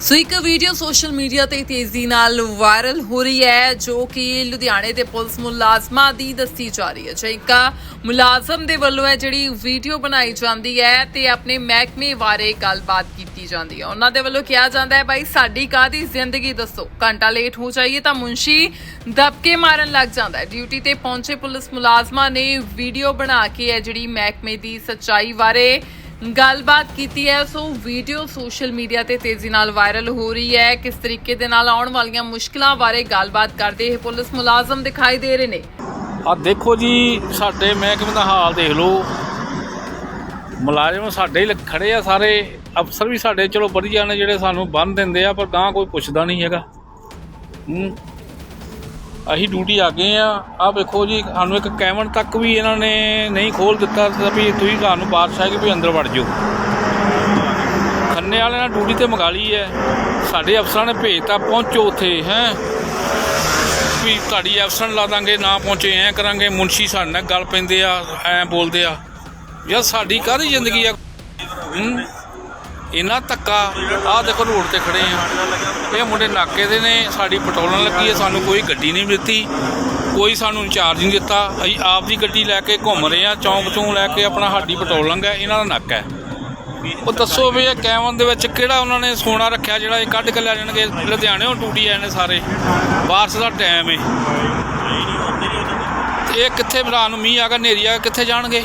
ਸੋ ਇੱਕ video social media ਤੇ ਤੇਜ਼ੀ ਨਾਲ ਵਾਇਰਲ ਹੋ ਰਹੀ ਹੈ, ਜੋ ਕਿ ਲੁਧਿਆਣੇ ਦੇ ਪੁਲਿਸ ਮੁਲਾਜ਼ਮਾਂ ਦੀ ਦੱਸੀ ਜਾ ਰਹੀ ਹੈ। ਜੇ ਮੁਲਾਜ਼ਮ ਦੇ ਵੱਲੋਂ ਹੈ ਜਿਹੜੀ ਵੀਡੀਓ ਬਣਾਈ ਜਾਂਦੀ ਹੈ ਤੇ ਆਪਣੇ ਮਹਿਕਮੇ ਬਾਰੇ ਗੱਲਬਾਤ ਕੀਤੀ ਜਾਂਦੀ ਹੈ। ਉਹਨਾਂ ਦੇ ਵੱਲੋਂ ਕਿਹਾ ਜਾਂਦਾ ਹੈ, ਭਾਈ, ਸਾਡੀ ਕਾਹਦੀ ਜ਼ਿੰਦਗੀ ਦੱਸੋ? ਘੰਟਾ ਲੇਟ ਹੋ ਜਾਈਏ ਤਾਂ ਮੁੰਸ਼ੀ ਦਬਕੇ ਮਾਰਨ ਲੱਗ ਜਾਂਦਾ ਹੈ। ਡਿਊਟੀ ਤੇ ਪਹੁੰਚੇ ਪੁਲਿਸ ਮੁਲਾਜ਼ਮਾਂ ਨੇ ਵੀਡੀਓ ਬਣਾ ਕੇ ਹੈ ਜਿਹੜੀ ਮਹਿਕਮੇ ਦੀ ਸੱਚਾਈ ਬਾਰੇ ਗੱਲਬਾਤ ਕੀਤੀ ਹੈ, ਸੋ ਵੀਡੀਓ ਸੋਸ਼ਲ ਮੀਡੀਆ ਤੇ ਤੇਜ਼ੀ ਨਾਲ ਵਾਇਰਲ ਹੋ ਰਹੀ ਹੈ। ਕਿਸ ਤਰੀਕੇ ਦੇ ਨਾਲ ਆਉਣ ਵਾਲੀਆਂ ਮੁਸ਼ਕਲਾਂ ਬਾਰੇ ਗੱਲਬਾਤ ਕਰਦੇ ਇਹ ਪੁਲਿਸ ਮੁਲਾਜ਼ਮ ਦਿਖਾਈ ਦੇ ਰਹੇ ਨੇ। ਆ ਦੇਖੋ ਜੀ, ਸਾਡੇ ਮਹਿਕਮੇ ਦਾ ਹਾਲ ਦੇਖ ਲਓ। ਮੁਲਾਜ਼ਮ ਸਾਡੇ ਹੀ ਖੜੇ ਆ ਸਾਰੇ। ਅਫਸਰ ਵੀ ਸਾਡੇ, ਚਲੋ ਵਧੀਆ ਨੇ ਜਿਹੜੇ ਸਾਨੂੰ ਬੰਨ ਦਿੰਦੇ ਆ, ਪਰ ਗਾਂ ਕੋਈ ਪੁੱਛਦਾ ਨਹੀਂ ਹੈਗਾ। ਹੂੰ। ਅਸੀਂ ਡਿਊਟੀ ਆ ਗਏ ਆ। ਆ ਵੇਖੋ ਜੀ, ਸਾਨੂੰ ਇੱਕ ਕੈਮਨ ਤੱਕ ਵੀ ਇਹਨਾਂ ਨੇ ਨਹੀਂ ਖੋਲ ਦਿੱਤਾ ਵੀ ਤੁਸੀਂ ਤੁਹਾਨੂੰ ਬਾਦਸ਼ਾਹ ਹੈ ਕਿ ਵੀ ਅੰਦਰ ਵੜ ਜਾਓ। ਖੰਨੇ ਵਾਲਿਆਂ ਨੇ ਡਿਊਟੀ ਤੇ ਮੰਗਾ ਲਈ ਹੈ। ਸਾਡੇ ਅਫਸਰਾਂ ਨੇ ਭੇਜਤਾ, ਪਹੁੰਚੋ ਉੱਥੇ, ਹੈ। ਵੀ ਤੁਹਾਡੀ ਐਬਸੈਂਟ ਲਾ ਦਾਂਗੇ, ਨਾ ਪਹੁੰਚੇ, ਐ ਕਰਾਂਗੇ, ਮੁਨਸ਼ੀ ਸਾਡੇ ਨਾਲ ਗੱਲ ਪੈਂਦੇ ਆ, ਐ ਬੋਲਦੇ ਆ। ਯਾਰ ਸਾਡੀ ਕਾਹਦੀ ਜ਼ਿੰਦਗੀ ਆ? ਹੂੰ? ਇਹਨਾਂ ਧੱਕਾ, ਆਹ ਦੇਖੋ ਰੋਡ ਤੇ ਖੜੇ ਆ। ਇਹ ਮੁੰਡੇ ਨਾਕੇ ਦੇ ਨੇ, ਸਾਡੀ ਪਟੋਲਣ ਲੱਗੀ ਹੈ ਸਾਨੂੰ ਕੋਈ ਗੱਡੀ ਨਹੀਂ ਦਿੱਤੀ, ਕੋਈ ਸਾਨੂੰ ਇੰਚਾਰਜ ਨਹੀਂ ਦਿੱਤਾ। ਅਸੀਂ ਆਪ ਦੀ ਗੱਡੀ ਲੈ ਕੇ ਘੁੰਮ ਰਹੇ ਆ, ਚੌਂਕ ਚੋਂ ਲੈ ਕੇ ਆਪਣਾ ਸਾਡੀ ਪਟੋਲਣ ਹੈ, ਇਹਨਾਂ ਦਾ ਨੱਕ ਹੈ। ਉਹ ਦੱਸੋ ਵੀ ਇਹ ਕੈਮਨ ਦੇ ਵਿੱਚ ਕਿਹੜਾ ਉਹਨਾਂ ਨੇ ਸੋਨਾ ਰੱਖਿਆ, ਜਿਹੜਾ ਇਹ ਕੱਢ ਕੇ ਲੈ ਜਾਣਗੇ? ਲੁਧਿਆਣੇੋਂ ਟੂਟੀ ਆਏ ਨੇ ਸਾਰੇ। ਬਾਰਿਸ਼ ਦਾ ਟਾਈਮ ਏ। ਤੇ ਇਹ ਕਿੱਥੇ, ਰਾਤ ਨੂੰ ਮੀਂਹ ਆ ਗਿਆ, ਹਨੇਰੀ ਆ ਗਿਆ, ਕਿੱਥੇ ਜਾਣਗੇ?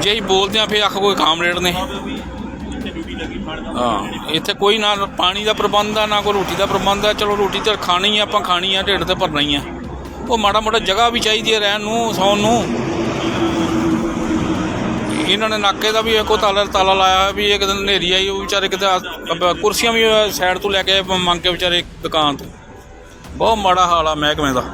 ਜੇ ਅਸੀਂ ਬੋਲਦੇ ਆ ਫੇਰ ਆਖ ਕੋਈ ਕਾਮਰੇਡ ਨੇ। ਹਾਂ, ਇੱਥੇ ਕੋਈ ਨਾ ਪਾਣੀ ਦਾ ਪ੍ਰਬੰਧ ਆ, ਨਾ ਕੋਈ ਰੋਟੀ ਦਾ ਪ੍ਰਬੰਧ ਆ। ਚਲੋ ਰੋਟੀ ਤਾਂ ਖਾਣੀ ਆ, ਆਪਾਂ ਖਾਣੀ ਆ, ਢਿੱਡ ਤੇ ਭਰਨਾ ਹੀ ਆ। ਉਹ ਮਾੜਾ ਮੋਟਾ ਜਗ੍ਹਾ ਵੀ ਚਾਹੀਦੀ ਹੈ ਰਹਿਣ ਨੂੰ, ਸੌਣ ਨੂੰ। ਇਹਨਾਂ ਨੇ ਨਾਕੇ ਦਾ ਵੀ ਇੱਕੋ ਤਾਲਾ ਤਾਲਾ ਲਾਇਆ ਹੋਇਆ, ਵੀ ਇੱਕ ਦਿਨ ਹਨੇਰੀ ਆਈ, ਉਹ ਵਿਚਾਰੇ ਕਿਤੇ ਆ- ਕੁਰਸੀਆਂ ਵੀ ਸਾਈਡ ਤੋਂ ਲੈ ਕੇ ਮੰਗ ਕੇ ਵਿਚਾਰੇ ਦੁਕਾਨ ਤੋਂ। ਬਹੁਤ ਮਾੜਾ ਹਾਲ ਆ ਮਹਿਕਮੇ ਦਾ।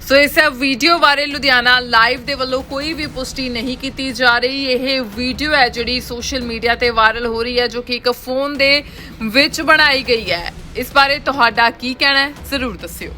ਸੋ ਇਸ ਵੀਡੀਓ ਬਾਰੇ ਲੁਧਿਆਣਾ ਲਾਈਵ ਦੇ ਵੱਲੋਂ ਕੋਈ ਵੀ ਪੁਸ਼ਟੀ ਨਹੀਂ ਕੀਤੀ ਜਾ ਰਹੀ। ਇਹ ਵੀਡੀਓ ਹੈ ਜਿਹੜੀ ਸੋਸ਼ਲ ਮੀਡੀਆ ਤੇ ਵਾਇਰਲ ਹੋ ਰਹੀ ਹੈ, ਜੋ ਕਿ ਇੱਕ ਫੋਨ ਦੇ ਵਿੱਚ ਬਣਾਈ ਗਈ ਹੈ। ਇਸ ਬਾਰੇ ਤੁਹਾਡਾ ਕੀ ਕਹਿਣਾ ਹੈ, ਜ਼ਰੂਰ ਦੱਸਿਓ।